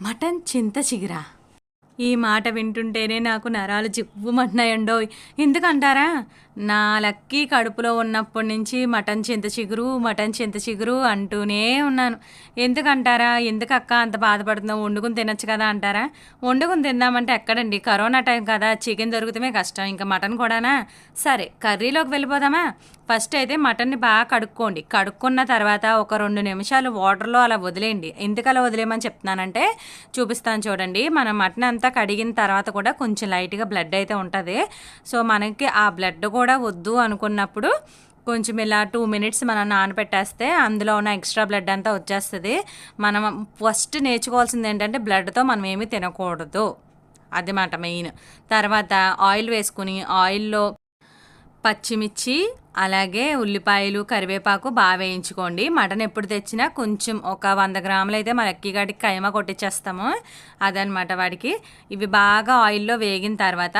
Mutton చింత చిగురా ఈ మాట వింటుంటేనే నాకు నరాలు జివ్వుమంటున్నాయండో ఎందుకంటారా? నా లక్కీ కడుపులో ఉన్నప్పటి నుంచి మటన్ చింత చిగురు మటన్ చింత చిగురు అంటూనే ఉన్నాను. ఎందుకంటారా? ఎందుకు అక్క అంత బాధపడుతుందో వండుకుని తినొచ్చు కదా అంటారా? వండుకుని తిందామంటే ఎక్కడండి? కరోనా టైం కదా చికెన్ దొరుకుతమే కష్టం. ఇంకా మటన్ కూడానా? సరే కర్రీలోకి వెళ్ళిపోదామా? ఫస్ట్ అయితే మటన్ని బాగా కడుక్కోండి. కడుక్కున్న తర్వాత ఒక రెండు నిమిషాలు వాటర్లో అలా వదిలేయండి. ఎందుకు అలా వదిలేయమని చెప్తున్నానంటే చూపిస్తాను చూడండి. మనం మటన్ అంతా కడిగిన తర్వాత కూడా కొంచెం లైట్గా బ్లడ్ అయితే ఉంటుంది. సో మనకి ఆ బ్లడ్ కూడా వద్దు అనుకున్నప్పుడు కొంచెం ఇలా టూ మినిట్స్ మనం నానబెట్టేస్తే అందులో ఉన్న ఎక్స్ట్రా బ్లడ్ అంతా వచ్చేస్తుంది. మనం ఫస్ట్ నేర్చుకోవాల్సింది ఏంటంటే బ్లడ్తో మనం ఏమీ తినకూడదు. అది మాట మెయిన్. తర్వాత ఆయిల్ వేసుకుని ఆయిల్లో పచ్చిమిర్చి అలాగే ఉల్లిపాయలు కరివేపాకు బాగా వేయించుకోండి. మటన్ ఎప్పుడు తెచ్చినా కొంచెం ఒక వంద గ్రాములు అయితే మన అక్కిగాడికి కైమా కొట్టించేస్తాము అదనమాట వాడికి. ఇవి బాగా ఆయిల్లో వేగిన తర్వాత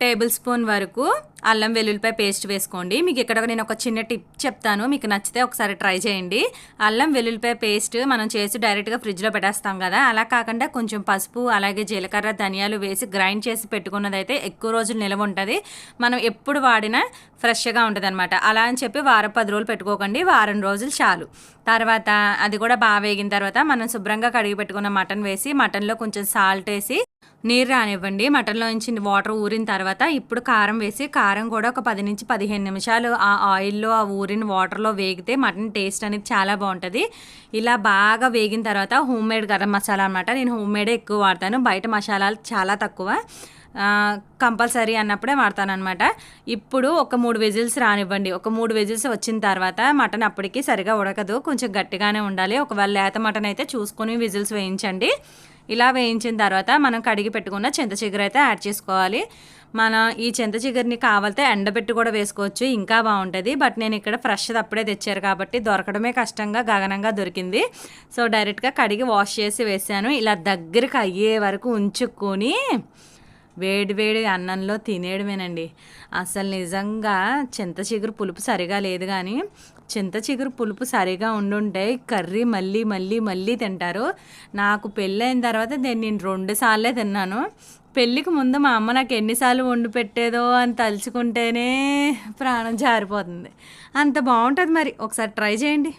టేబుల్ స్పూన్ వరకు అల్లం వెల్లుల్లిపాయ పేస్ట్ వేసుకోండి. మీకు ఇక్కడ నేను ఒక చిన్న టిప్ చెప్తాను. మీకు నచ్చితే ఒకసారి ట్రై చేయండి. అల్లం వెల్లుల్లిపాయ పేస్ట్ మనం చేసి డైరెక్ట్గా ఫ్రిడ్జ్లో పెట్టేస్తాం కదా. అలా కాకుండా కొంచెం పసుపు అలాగే జీలకర్ర ధనియాలు వేసి గ్రైండ్ చేసి పెట్టుకున్నదైతే ఎక్కువ రోజులు నిలవ ఉంటుంది. మనం ఎప్పుడు వాడినా ఫ్రెష్గా ఉంటుంది అనమాట అలా అని చెప్పి వారం పది రోజులు పెట్టుకోకండి. వారం రోజులు చాలు. తర్వాత అది కూడా బాగా వేగిన తర్వాత మనం శుభ్రంగా కడిగి పెట్టుకున్న మటన్ వేసి మటన్లో కొంచెం సాల్ట్ వేసి నీరు రానివ్వండి. మటన్లో నుంచి వాటర్ ఊరిన తర్వాత ఇప్పుడు కారం వేసి కారం కూడా ఒక పది నుంచి పదిహేను నిమిషాలు ఆ ఆయిల్లో ఆ ఊరిన వాటర్లో వేగితే మటన్ టేస్ట్ అనేది చాలా బాగుంటుంది. ఇలా బాగా వేగిన తర్వాత హోమ్ మేడ్ గరం మసాలా అనమాట నేను హోమ్ మేడే ఎక్కువ వాడతాను. బయట మసాలాలు చాలా తక్కువ. కంపల్సరీ అన్నప్పుడే వాడతానమాట ఇప్పుడు ఒక మూడు విజిల్స్ రానివ్వండి. ఒక మూడు విజిల్స్ వచ్చిన తర్వాత మటన్ అప్పటికి సరిగా ఉడకదు. కొంచెం గట్టిగానే ఉండాలి. ఒకవేళ లేత మటన్ అయితే చూసుకొని విజిల్స్ వేయించండి. ఇలా వేయించిన తర్వాత మనం కడిగి పెట్టుకున్న చింత చిగురు అయితే యాడ్ చేసుకోవాలి. మన ఈ చింత చిగురిని కావాలితే ఎండబెట్టి కూడా వేసుకోవచ్చు ఇంకా బాగుంటుంది. బట్ నేను ఇక్కడ ఫ్రెష్ అప్పుడే తెచ్చారు కాబట్టి దొరకడమే కష్టంగా గగనంగా దొరికింది. సో డైరెక్ట్గా కడిగి వాష్ చేసి వేసాను. ఇలా దగ్గరికి అయ్యే వరకు ఉంచుకొని వేడి వేడి అన్నంలో తినేయడమేనండి. అసలు నిజంగా చింత చిగురు పులుపు సరిగా లేదు కానీ చింత చిగురు పులుపు సరిగా ఉండుంటే కర్రీ మళ్ళీ మళ్ళీ మళ్ళీ తింటారు. నాకు పెళ్ళైన తర్వాత నేను నేను రెండు సార్లే తిన్నాను. పెళ్ళికి ముందు మా అమ్మ నాకు ఎన్నిసార్లు వండి పెట్టేదో అని తలుచుకుంటేనే ప్రాణం జారిపోతుంది. అంత బాగుంటుంది మరి. ఒకసారి ట్రై చేయండి.